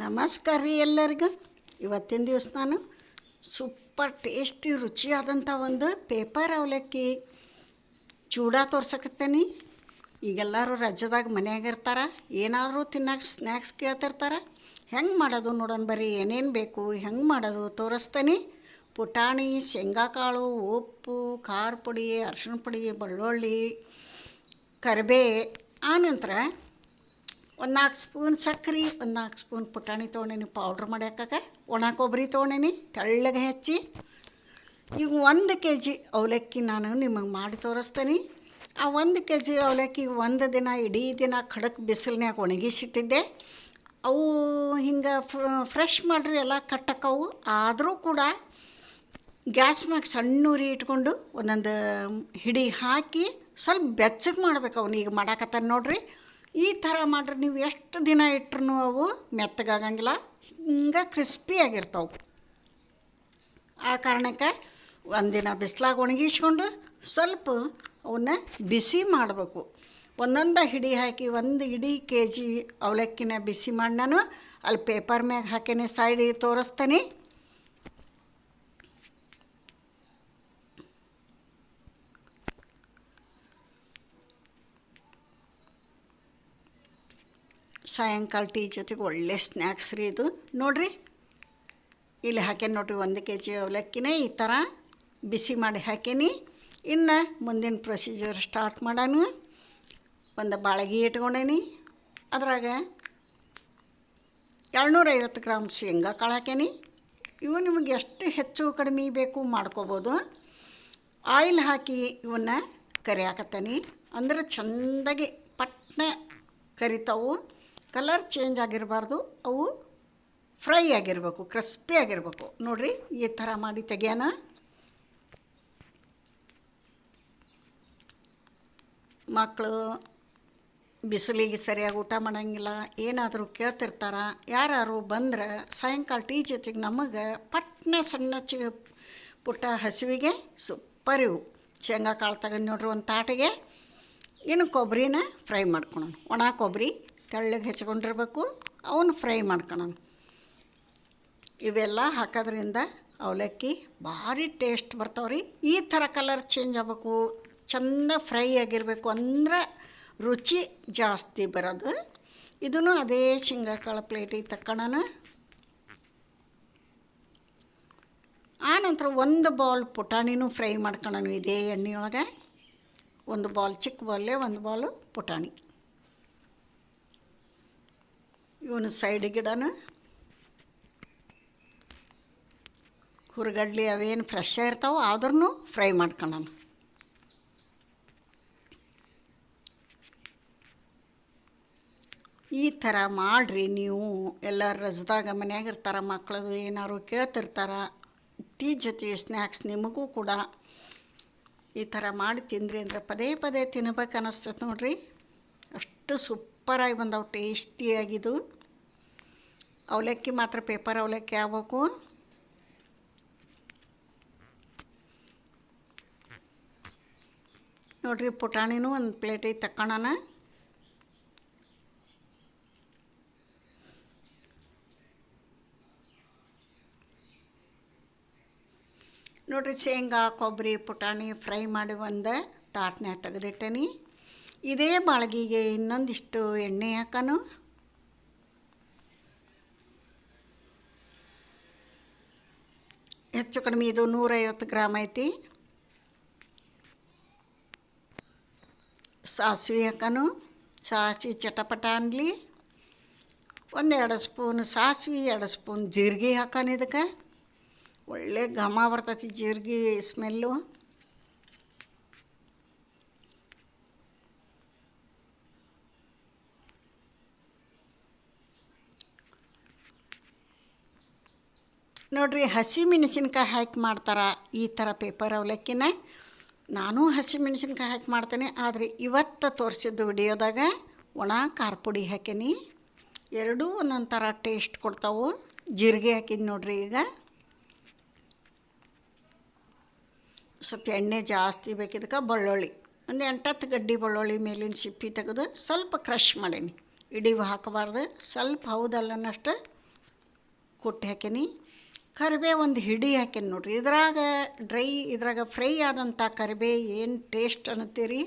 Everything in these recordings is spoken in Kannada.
ನಮಸ್ಕಾರ ರೀ ಎಲ್ಲರಿಗೂ. ಇವತ್ತಿನ ದಿವಸ ನಾನು ಸೂಪರ್ ಟೇಸ್ಟಿ ರುಚಿಯಾದಂಥ ಒಂದು ಪೇಪರ್ ಅವಲಕ್ಕಿ ಚೂಡ ತೋರ್ಸಕತ್ತೀನಿ. ಈಗೆಲ್ಲರೂ ರಜದಾಗ ಮನ್ಯಾಗ ಇರ್ತಾರ, ಏನಾದರೂ ತಿನ್ನಕ್ಕೆ ಸ್ನ್ಯಾಕ್ಸ್ ಕೇಳ್ತಿರ್ತಾರೆ. ಹೆಂಗೆ ಮಾಡೋದು ನೋಡೋಣ ಬರೀ ಏನೇನು ಬೇಕು, ಹೆಂಗೆ ಮಾಡೋದು ತೋರಿಸ್ತೇನೆ. ಪುಟಾಣಿ, ಶೇಂಗಾಕಾಳು, ಉಪ್ಪು, ಖಾರ ಪುಡಿ, ಅರ್ಶಿಣ ಪುಡಿ, ಬೆಳ್ಳುಳ್ಳಿ, ಕರಿಬೇ. ಆನಂತರ ಒಂದು ನಾಲ್ಕು ಸ್ಪೂನ್ ಸಕ್ಕರೆ, ಒಂದು ನಾಲ್ಕು ಸ್ಪೂನ್ ಪುಟಾಣಿ ತೊಗೊಂಡೇನಿ ಪೌಡ್ರ್ ಮಾಡ್ಯಾಕ ಒಣ ಕೊಬ್ಬರಿ ತೊಗೊಂಡೇನಿ ತೆಳ್ಳಗೆ ಹೆಚ್ಚಿ. ಈಗ ಒಂದು ಕೆ ಜಿ ಅವಲಕ್ಕಿ ನಾನು ನಿಮಗೆ ಮಾಡಿ ತೋರಿಸ್ತೀನಿ. ಆ ಒಂದು ಕೆ ಜಿ ಅವಲಕ್ಕಿ ಒಂದು ದಿನ, ಇಡೀ ದಿನ ಖಡಕ್ ಬಿಸಿಲಿನ್ಯಾಗ ಒಣಗಿಸಿಟ್ಟಿದ್ದೆ. ಅವು ಹಿಂಗೆ ಫ್ರೆಶ್ ಮಾಡ್ರಿ ಎಲ್ಲ ಕಟ್ಟಕ್ಕವು ಆದರೂ ಕೂಡ ಗ್ಯಾಸ್ ಮ್ಯಾಗ ಸಣ್ಣ ಉರಿ ಇಟ್ಕೊಂಡು ಒಂದೊಂದು ಹಿಡಿ ಹಾಕಿ ಸ್ವಲ್ಪ ಬೆಚ್ಚಗೆ ಮಾಡ್ಬೇಕು ಅವನು ಈಗ ಮಾಡಾಕತ್ತಾನ ನೋಡ್ರಿ. ಈ ಥರ ಮಾಡ್ರಿ, ನೀವು ಎಷ್ಟು ದಿನ ಇಟ್ರೂ ಅವು ಮೆತ್ತಗಾಗಂಗಿಲ್ಲ, ಹಿಂಗೆ ಕ್ರಿಸ್ಪಿಯಾಗಿರ್ತಾವೆ ಆ ಕಾರಣಕ್ಕೆ ಒಂದಿನ ಬಿಸ್ಲಾಗ ಒಣಗಿಸ್ಕೊಂಡು ಸ್ವಲ್ಪ ಅವನ್ನ ಬಿಸಿ ಮಾಡಬೇಕು. ಒಂದೊಂದು ಹಿಡಿ ಹಾಕಿ, ಒಂದು ಇಡೀ ಕೆ ಜಿ ಅವಲಕ್ಕಿನ ಬಿಸಿ ಮಾಡಿ ನಾನು ಅಲ್ಲಿ ಪೇಪರ್ ಮ್ಯಾಗ ಹಾಕೇನೆ ಸೈಡಿಗೆ ತೋರಿಸ್ತೇನೆ. ಸಾಯಂಕಾಲ ಟೀ ಜೊತೆಗೆ ಒಳ್ಳೆ ಸ್ನ್ಯಾಕ್ಸ್ ರೀ ಇದು. ನೋಡಿರಿ, ಇಲ್ಲಿ ಹಾಕೇನಿ ನೋಡ್ರಿ, ಒಂದು ಕೆ ಜಿ ಅವಲಕ್ಕಿನೇ ಈ ಥರ ಬಿಸಿ ಮಾಡಿ ಹಾಕೀನಿ. ಇನ್ನು ಮುಂದಿನ ಪ್ರೊಸೀಜರ್ ಸ್ಟಾರ್ಟ್ ಮಾಡೋಣ ಒಂದು ಬಾಳಗಿ ಇಟ್ಕೊಂಡೇನಿ. ಅದ್ರಾಗ ಏಳ್ನೂರೈವತ್ತು ಗ್ರಾಮ್ ಶೇಂಗಾ ಕಾಳು ಹಾಕೇನಿ. ಇವು ನಿಮಗೆ ಎಷ್ಟು ಹೆಚ್ಚು ಕಡಿಮೆ ಬೇಕು ಮಾಡ್ಕೋಬೋದು. ಆಯಿಲ್ ಹಾಕಿ ಇವನ್ನ ಕರಿಯಾಕತ್ತೇನಿ. ಅಂದ್ರೆ ಚೆಂದಾಗಿ ಪಟ್ನೆ ಕರಿತಾವು. ಕಲರ್ ಚೇಂಜ್ ಆಗಿರಬಾರ್ದು, ಅವು ಫ್ರೈ ಆಗಿರಬೇಕು, ಕ್ರಿಸ್ಪಿ ಆಗಿರಬೇಕು. ನೋಡಿರಿ, ಈ ಥರ ಮಾಡಿ ತೆಗಿಯೋಣ. ಮಕ್ಕಳು ಬಿಸಿಲಿಗೆ ಸರಿಯಾಗಿ ಊಟ ಮಾಡೋಂಗಿಲ್ಲ, ಏನಾದರೂ ಕೇಳ್ತಿರ್ತಾರ ಯಾರು ಬಂದ್ರೆ ಸಾಯಂಕಾಲ ಟೀ ಜೊತೆಗೆ ನಮಗೆ ಪಟ್ನ ಸಣ್ಣ ಚಿ ಪುಟ್ಟ ಹಸುವಿಗೆ ಸೂಪರ್ ಇವು. ಶೇಂಗಾ ಕಾಳು ತಗೊಂಡು ನೋಡ್ರಿ ಒಂದು ತಾಟಿಗೆ. ಇನ್ನು ಕೊಬ್ಬರಿನ ಫ್ರೈ ಮಾಡ್ಕೊಳೋಣ. ಒಣ ಕೊಬ್ಬರಿ ತೆಳ್ಳಗೆ ಹೆಚ್ಕೊಂಡಿರ್ಬೇಕು. ಅವನ್ನ ಫ್ರೈ ಮಾಡ್ಕೊಳೋಣ. ಇವೆಲ್ಲ ಹಾಕೋದ್ರಿಂದ ಅವಲಕ್ಕಿ ಭಾರಿ ಟೇಸ್ಟ್ ಬರ್ತಾವ್ರಿ ಈ ಥರ ಕಲರ್ ಚೇಂಜ್ ಆಗಬೇಕು. ಚೆಂದ ಫ್ರೈ ಆಗಿರಬೇಕು ಅಂದ್ರೆ ರುಚಿ ಜಾಸ್ತಿ ಬರೋದು. ಇದನ್ನು ಅದೇ ಶೇಂಗಾಕಾಳು ಪ್ಲೇಟಿಗೆ ತಕ್ಕೊಳ್ಳೋಣ ಆನಂತರ ಒಂದು ಬೌಲ್ ಪುಟಾಣಿನೂ ಫ್ರೈ ಮಾಡ್ಕೊಳ್ಳೋಣ ಇದೇ ಎಣ್ಣೆಯೊಳಗೆ. ಒಂದು ಬಾಲ್ ಚಿಕ್ಕ ಬೌಲೇ ಒಂದು ಬಾಲು ಪುಟಾಣಿ. ಇವನು ಸೈಡ್ ಗಿಡನ ಹುರ್ಗಡ್ಲಿ ಅವೇನು ಫ್ರೆಶ್ ಇರ್ತಾವೆ ಆದ್ರೂ ಫ್ರೈ ಮಾಡ್ಕೊಳ್ಳೋಣ ಈ ಥರ ಮಾಡಿರಿ ನೀವು. ಎಲ್ಲ ರಜದಾಗ ಮನ್ಯಾಗ ಇರ್ತಾರ ಮಕ್ಕಳು ಏನಾದ್ರು ಕೇಳ್ತಿರ್ತಾರ, ಟೀ ಜೊತೆ ಸ್ನ್ಯಾಕ್ಸ್ ನಿಮಗೂ ಕೂಡ. ಈ ಥರ ಮಾಡಿ ತಿಂದ್ರಿ ಅಂದ್ರೆ ಪದೇ ಪದೇ ತಿನ್ಬೇಕು ಅನ್ನಿಸ್ತೈತೆ ನೋಡ್ರಿ. ಅಷ್ಟು ಸೂಪರಾಗಿ ಬಂದವು, ಟೇಸ್ಟಿಯಾಗಿದ್ದು. ಅವಲಕ್ಕಿ ಮಾತ್ರ ಪೇಪರ್ ಅವಲಕ್ಕಿ ಆಗ್ಬೇಕು. ನೋಡ್ರಿ ಪುಟಾಣಿನೂ ಒಂದು ಪ್ಲೇಟಿಗೆ ತಕ್ಕೊಳ್ಳೋಣ ನೋಡ್ರಿ ಶೇಂಗಾ ಕೊಬ್ಬರಿ ಪುಟಾಣಿ ಫ್ರೈ ಮಾಡಿ ಒಂದು ತಾಟ್ನ್ಯಾಗ ತೆಗೆದಿಟ್ಟೇನಿ. ಇದೇ ಬಾಳಗಿಗೆ ಇನ್ನೊಂದಿಷ್ಟು ಎಣ್ಣೆ ಹಾಕನು. ಹೆಚ್ಚು ಕಡಿಮೆ ಇದು ನೂರೈವತ್ತು ಗ್ರಾಮ್ ಐತಿ ಸಾಸಿವೆ ಹಾಕನು ಸಾಸಿವೆ ಚಟಪಟ ಅನ್ಲಿ ಒಂದೆರಡು ಸ್ಪೂನ್ ಸಾಸಿವೆ ಎರಡು ಸ್ಪೂನ್ ಜೀರಿಗೆ ಹಾಕನು ಇದಕ್ಕೆ ಒಳ್ಳೆ ಘಮ ಬರ್ತೈತಿ ಜೀರಿಗೆ ಸ್ಮೆಲ್ಲು ನೋಡ್ರಿ, ಹಸಿ ಮೆಣಸಿನ್ಕಾಯಿ ಹಾಕಿ ಮಾಡ್ತಾರೆ ಈ ಥರ ಪೇಪರ್ ಅವಲಕ್ಕಿನ. ನಾನು ಹಸಿ ಮೆಣಸಿನ್ಕಾಯಿ ಹಾಕಿ ಮಾಡ್ತೇನೆ, ಆದರೆ ಇವತ್ತು ತೋರಿಸಿದ್ದು ವಿಡಿಯೋದಾಗ ಒಣ ಖಾರ ಪುಡಿ ಹಾಕೀನಿ. ಎರಡೂ ಒಂದೊಂದು ಥರ ಟೇಸ್ಟ್ ಕೊಡ್ತಾವು. ಜೀರಿಗೆ ಹಾಕಿದ್ ನೋಡ್ರಿ ಈಗ. ಸ್ವಲ್ಪ ಎಣ್ಣೆ ಜಾಸ್ತಿ ಬೇಕಿದ್ದಕ್ಕೆ ಬೆಳ್ಳುಳ್ಳಿ. ಒಂದು ಎಂಟತ್ತು ಗಡ್ಡಿ ಬೆಳ್ಳುಳ್ಳಿ ಮೇಲಿನ ಸಿಪ್ಪಿ ತೆಗೆದು ಸ್ವಲ್ಪ ಕ್ರಷ್ ಮಾಡೀನಿ. ಇಡೀ ಹಾಕಬಾರ್ದು. ಸ್ವಲ್ಪ ಹೌದಲ್ಲನಷ್ಟು ಕುಟ್ಟಿ ಹಾಕೀನಿ. ಕರಿಬೇ ಒಂದು ಹಿಡಿ ಹಾಕೀನಿ ನೋಡ್ರಿ. ಇದ್ರಾಗ ಡ್ರೈ, ಇದ್ರಾಗ ಫ್ರೈ ಆದಂಥ ಕರಿಬೇ ಏನು ಟೇಸ್ಟ್ ಅನ್ನತ್ತೀರಿ?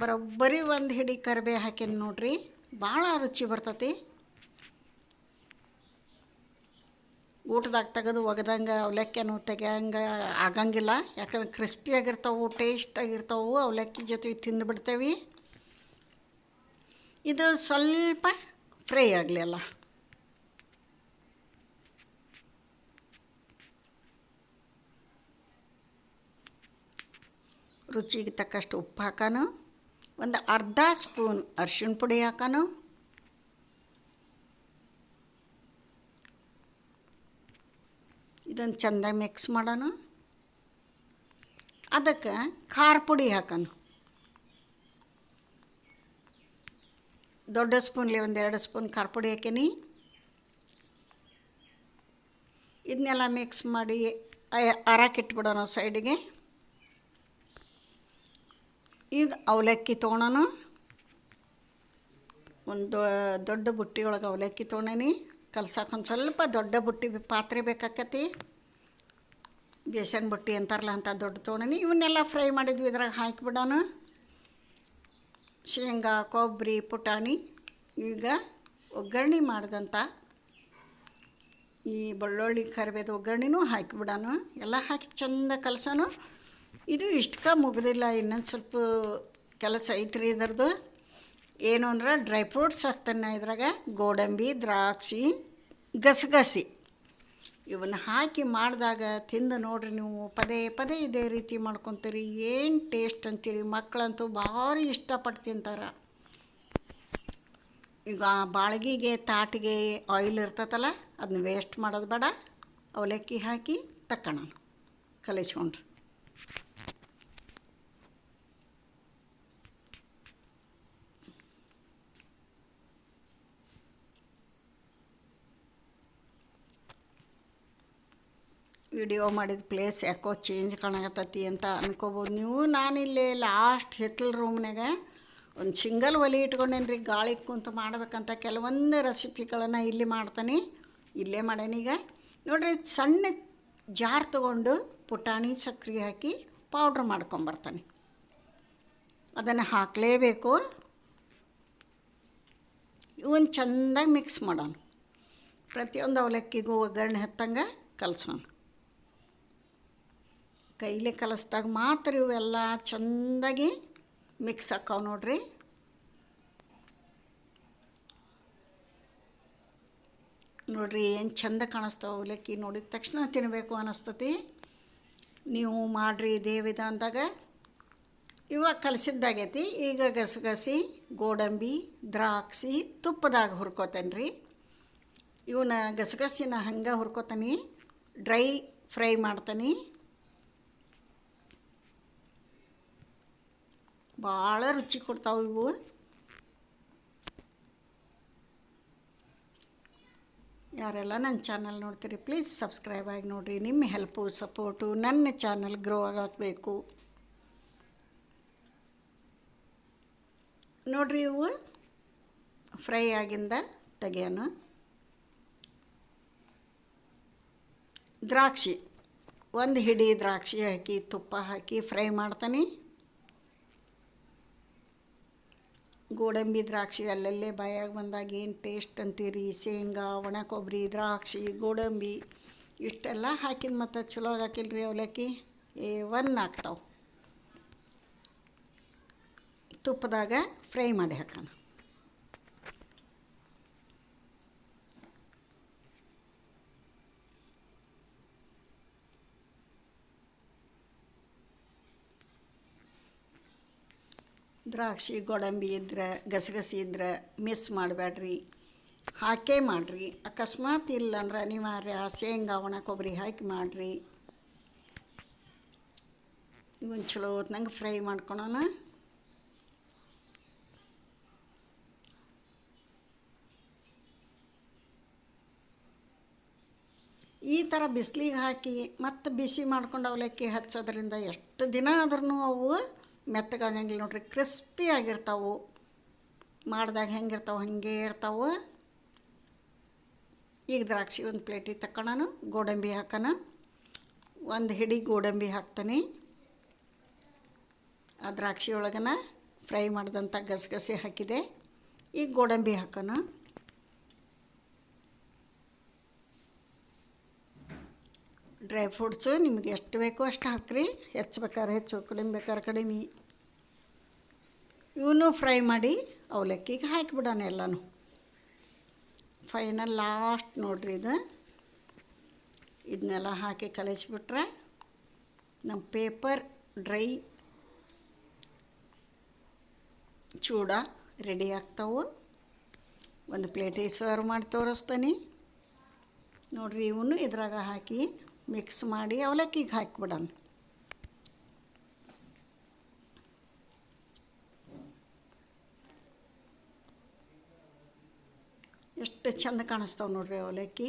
ಬರೋಬ್ಬರಿ ಒಂದು ಹಿಡಿ ಕರಿಬೇ ಹಾಕೀನಿ ನೋಡ್ರಿ. ಭಾಳ ರುಚಿ ಬರ್ತತಿ. ಊಟದಾಗ ತೆಗೆದು ಒಗೆದಂಗೆ, ಅವಲಕ್ಕಿನೂ ತೆಗಿಯಂಗೆ ಆಗಂಗಿಲ್ಲ. ಯಾಕಂದ್ರೆ ಕ್ರಿಸ್ಪಿಯಾಗಿರ್ತಾವೆ ಟೇಸ್ಟಾಗಿರ್ತಾವೆ ಅವಲಕ್ಕಿ ಜೊತೆಗೆ ತಿಂದುಬಿಡ್ತೇವೆ ಇದು ಸ್ವಲ್ಪ ಫ್ರೈ ಆಗಲಿ ರುಚಿಗೆ ತಕ್ಕಷ್ಟು ಉಪ್ಪು ಹಾಕೋಣ ಒಂದು ಅರ್ಧ ಸ್ಪೂನ್ ಅರ್ಶಿಣ ಪುಡಿ ಹಾಕೋಣ ಇದನ್ನು ಚೆಂದ ಮಿಕ್ಸ್ ಮಾಡೋಣ ಅದಕ್ಕೆ ಖಾರ ಪುಡಿ ಹಾಕೋಣ ದೊಡ್ಡ ಸ್ಪೂನ್ಲಿ ಒಂದು ಎರಡು ಸ್ಪೂನ್ ಖಾರ ಪುಡಿ ಹಾಕೀನಿ. ಇದನ್ನೆಲ್ಲ ಮಿಕ್ಸ್ ಮಾಡಿ ಅರಾಕಿಟ್ಬಿಡೋಣ ಸೈಡಿಗೆ ಈಗ ಅವಲಕ್ಕಿ ತೊಗೊಳೋಣ ಒಂದು ದೊಡ್ಡ ಬುಟ್ಟಿ ಒಳಗೆ ಅವಲಕ್ಕಿ ತೊಗೊಂಡೇನಿ ಕಲ್ಸಕ್ಕೆ ಒಂದು ಸ್ವಲ್ಪ ದೊಡ್ಡ ಬುಟ್ಟಿ ಪಾತ್ರೆ ಬೇಕಾಕತಿ. ಬೇಸನ್ ಬುಟ್ಟಿ ಅಂತಾರಲ್ಲ ಅಂತ ದೊಡ್ಡ ತೊಗೊಂಡೇನಿ ಇವನ್ನೆಲ್ಲ ಫ್ರೈ ಮಾಡಿದ್ವಿ ಇದ್ರಾಗ ಹಾಕಿಬಿಡೋಣ ಶೇಂಗಾ, ಕೊಬ್ಬರಿ, ಪುಟಾಣಿ ಈಗ ಒಗ್ಗರಣೆ ಮಾಡಿದಂಥ ಈ ಬೆಳ್ಳುಳ್ಳಿ ಕರಿಬೇದು ಒಗ್ಗರಣೆನೂ ಹಾಕಿಬಿಡೋಣ ಎಲ್ಲ ಹಾಕಿ ಚೆಂದ ಕಲಸೋಣ. ಇದು ಇಷ್ಟಕ ಮುಗ್ದಿಲ್ಲ, ಇನ್ನೊಂದು ಸ್ವಲ್ಪ ಕೆಲಸ ಐತ್ರಿ ಇದ್ರದ್ದು ಏನು ಅಂದ್ರೆ ಡ್ರೈ ಫ್ರೂಟ್ಸ್ ಹಾಕ್ತಾನೆ ಇದ್ರಾಗ, ಗೋಡಂಬಿ, ದ್ರಾಕ್ಷಿ, ಗಸಗಸಿ. ಇವನ್ನ ಹಾಕಿ ಮಾಡಿದಾಗ, ತಿಂದು ನೋಡ್ರಿ ನೀವು, ಪದೇ ಪದೇ ಇದೇ ರೀತಿ ಮಾಡ್ಕೊತೀರಿ. ಏನು ಟೇಸ್ಟ್ ಅಂತೀರಿ? ಮಕ್ಕಳಂತೂ ಭಾರಿ ಇಷ್ಟಪಟ್ಟು ತಿಂತಾರೆ. ಈಗ ಬಾಳ್ಗಿಗೆ, ತಾಟಿಗೆ ಆಯಿಲ್ ಇರ್ತೈತಲ್ಲ ಅದನ್ನ ವೇಸ್ಟ್ ಮಾಡೋದು ಬೇಡ. ಅವಲಕ್ಕಿ ಹಾಕಿ ತಕ್ಕಣ ಕಲಿಸ್ಕೊಂಡ್ರಿ. ವಿಡಿಯೋ ಮಾಡಿದ ಪ್ಲೇಸ್ ಯಾಕೋ ಚೇಂಜ್ ಕಾಣಕತ್ತತಿ ಅಂತ ಅನ್ಕೋಬೋದು ನೀವು. ನಾನಿಲ್ಲಿ ಲಾಸ್ಟ್ ಹಿತ್ತಲ ರೂಮ್ನಾಗ ಒಂದು ಸಿಂಗಲ್ ಒಲೆ ಇಟ್ಕೊಂಡೇನಿ ರೀ ಗಾಳಿ ಕುಂತು ಮಾಡ್ಬೇಕಂತ ಕೆಲವೊಂದು ರೆಸಿಪಿಗಳನ್ನು ಇಲ್ಲಿ ಮಾಡ್ತಾನೆ. ಇಲ್ಲೇ ಮಾಡೇನಿ ಈಗ. ನೋಡ್ರಿ, ಸಣ್ಣ ಜಾರ್ ತೊಗೊಂಡು ಪುಟಾಣಿ ಸಕ್ಕರೆ ಹಾಕಿ ಪೌಡ್ರ್ ಮಾಡ್ಕೊಂಬರ್ತಾನೆ. ಅದನ್ನು ಹಾಕಲೇಬೇಕು. ಇವನ್ ಚೆಂದಾಗಿ ಮಿಕ್ಸ್ ಮಾಡೋಣ. ಪ್ರತಿಯೊಂದು ಅವಲಕ್ಕಿಗೂ ಒಗ್ಗರಣೆ ಹತ್ತಂಗೆ ಕಲ್ಸೋಣ. ಕೈಲೇ ಕಲಸ್ದಾಗ ಮಾತ್ರ ಇವೆಲ್ಲ ಚೆಂದಾಗಿ ಮಿಕ್ಸ್ ಆಕಾವು ನೋಡ್ರಿ. ನೋಡ್ರಿ ಏನು ಚಂದ ಕಾಣಿಸ್ತಾವೆ ಅವಲಕ್ಕಿ ನೋಡಿದ ತಕ್ಷಣ ತಿನ್ನಬೇಕು ಅನ್ನಿಸ್ತತಿ ನೀವು ಮಾಡಿರಿ ಇದೇ ವಿಧಾನದಾಗ ಇವಾಗ ಕಲಸಿದ್ದಾಗೈತಿ, ಈಗ ಗಸಗಸಿ, ಗೋಡಂಬಿ, ದ್ರಾಕ್ಷಿ ತುಪ್ಪದಾಗ ಹುರ್ಕೋತೇನೆ ರೀ ಇವನ್ನ ಗಸಗಸಿನ ಹಂಗೆ ಹುರ್ಕೋತಾನೆ, ಡ್ರೈ ಫ್ರೈ ಮಾಡ್ತಾನೆ. ಭಾಳ ರುಚಿ ಕೊಡ್ತಾವೆ ಇವು. ಯಾರೆಲ್ಲ ನನ್ನ ಚಾನಲ್ ನೋಡ್ತೀರಿ ಪ್ಲೀಸ್ ಸಬ್ಸ್ಕ್ರೈಬ್ ಆಗಿ ನೋಡಿರಿ. ನಿಮ್ಮ ಹೆಲ್ಪು ಸಪೋರ್ಟು ನನ್ನ ಚಾನಲ್ ಗ್ರೋ ಆಗಬೇಕು ನೋಡ್ರಿ ಇವು ಫ್ರೈ ಆಗಿಂದ ತೆಗೆಯೋಣ. ದ್ರಾಕ್ಷಿ, ಒಂದು ಹಿಡಿ ದ್ರಾಕ್ಷಿ ಹಾಕಿ, ತುಪ್ಪ ಹಾಕಿ ಫ್ರೈ ಮಾಡ್ತಾನೆ. ಗೋಡಂಬಿ ದ್ರಾಕ್ಷಿ, ಅಲ್ಲಲ್ಲೇ ಬಾಯಾಗ ಬಂದಾಗ ಏನು ಟೇಸ್ಟ್ ಅಂತೀರಿ? ಶೇಂಗಾ, ಒಣ ಕೊಬ್ಬರಿ ದ್ರಾಕ್ಷಿ, ಗೋಡಂಬಿ ಇಷ್ಟೆಲ್ಲ ಹಾಕಿದ ಮತ್ತು ಚಲೋ ಹಾಕಿಲ್ರಿ ಅವಲಕ್ಕಿ? ಏ ಒನ್ ಆಗ್ತಾವೆ ತುಪ್ಪದಾಗ ಫ್ರೈ ಮಾಡಿ ಹಾಕೋಣ. ದ್ರಾಕ್ಷಿ, ಗೋಡಂಬಿ ಇದ್ರೆ, ಗಸಗಸಿ ಇದ್ರೆ ಮಿಸ್ ಮಾಡಬೇಡ್ರಿ ಹಾಕೇ ಮಾಡಿರಿ. ಅಕಸ್ಮಾತ್ ಇಲ್ಲಂದ್ರೆ ಅನಿವಾರ್ಯ ಶೇಂಗಾ, ಒಣ, ಕೊಬ್ಬರಿ ಹಾಕಿ ಮಾಡಿರಿ. ಇವನ್ ಚಲೋ ಹೊತ್ನಂಗೆ ಫ್ರೈ ಮಾಡ್ಕೊಳೋಣ. ಈ ಥರ ಬಿಸಿಲಿಗೆ ಹಾಕಿ ಮತ್ತು ಬಿಸಿ ಮಾಡ್ಕೊಂಡು ಅವಲಕ್ಕಿ ಹಚ್ಚೋದ್ರಿಂದ ಎಷ್ಟು ದಿನ ಆದ್ರೂ ಅವು ಮೆತ್ತಗಾಗಂಗಿಲ್ಲ ನೋಡ್ರಿ. ಕ್ರಿಸ್ಪಿ ಆಗಿರ್ತಾವೆ. ಮಾಡಿದಾಗ ಹೆಂಗಿರ್ತಾವೆ, ಹಂಗೆ ಇರ್ತಾವೆ. ಈಗ ದ್ರಾಕ್ಷಿ ಒಂದು ಪ್ಲೇಟಿಗೆ ತಕ್ಕೊಳ್ಳೋಣ ಗೋಡಂಬಿ ಹಾಕೋಣ ಒಂದು ಹಿಡಿ ಗೋಡಂಬಿ ಹಾಕ್ತೀನಿ. ಆ ದ್ರಾಕ್ಷಿ ಒಳಗನ ಫ್ರೈ ಮಾಡಿದಂಥ ಗಸಗಸೆ ಹಾಕಿದೆ. ಈಗ ಗೋಡಂಬಿ ಹಾಕೋಣ ಡ್ರೈ ಫ್ರೂಟ್ಸು ನಿಮ್ಗೆ ಎಷ್ಟು ಬೇಕೋ ಅಷ್ಟು ಹಾಕ್ರಿ. ಹೆಚ್ಚು ಬೇಕಾದ್ರೆ ಹೆಚ್ಚು, ಕಡಿಮೆ ಬೇಕಾದ್ರೆ ಕಡಿಮೆ. ಇವನು ಫ್ರೈ ಮಾಡಿ ಅವಲಕ್ಕಿಗೆ ಹಾಕಿಬಿಡೋಣ ಎಲ್ಲನೂ. ಫೈನಲ್ ಲಾಸ್ಟ್ ನೋಡ್ರಿ ಇದು. ಇದನ್ನೆಲ್ಲ ಹಾಕಿ ಕಲಿಸ್ಬಿಟ್ರೆ ನಮ್ಮ ಪೇಪರ್ ಡ್ರೈ ಚೂಡ ರೆಡಿ ಆಗ್ತಾವೆ. ಒಂದು ಪ್ಲೇಟಿಗೆ ಸರ್ವ್ ಮಾಡಿ ತೋರಿಸ್ತಾನೆ. ನೋಡ್ರಿ ಇವನು ಇದ್ರಾಗ ಹಾಕಿ ಮಿಕ್ಸ್ ಮಾಡಿ ಅವಲಕ್ಕಿಗೆ ಹಾಕಿಬಿಡೋಣ. ಎಷ್ಟು ಚಂದ ಕಾಣಿಸ್ತಾವೆ ನೋಡ್ರಿ ಅವಲಕ್ಕಿ.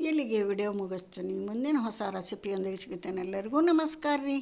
ಇಲ್ಲಿಗೆ ವಿಡಿಯೋ ಮುಗಿಸ್ತೀನಿ. ಮುಂದಿನ ಹೊಸ ರೆಸಿಪಿಯೊಂದಿಗೆ ಸಿಗುತ್ತೇನೆ ಎಲ್ಲರಿಗೂ ನಮಸ್ಕಾರ ರೀ.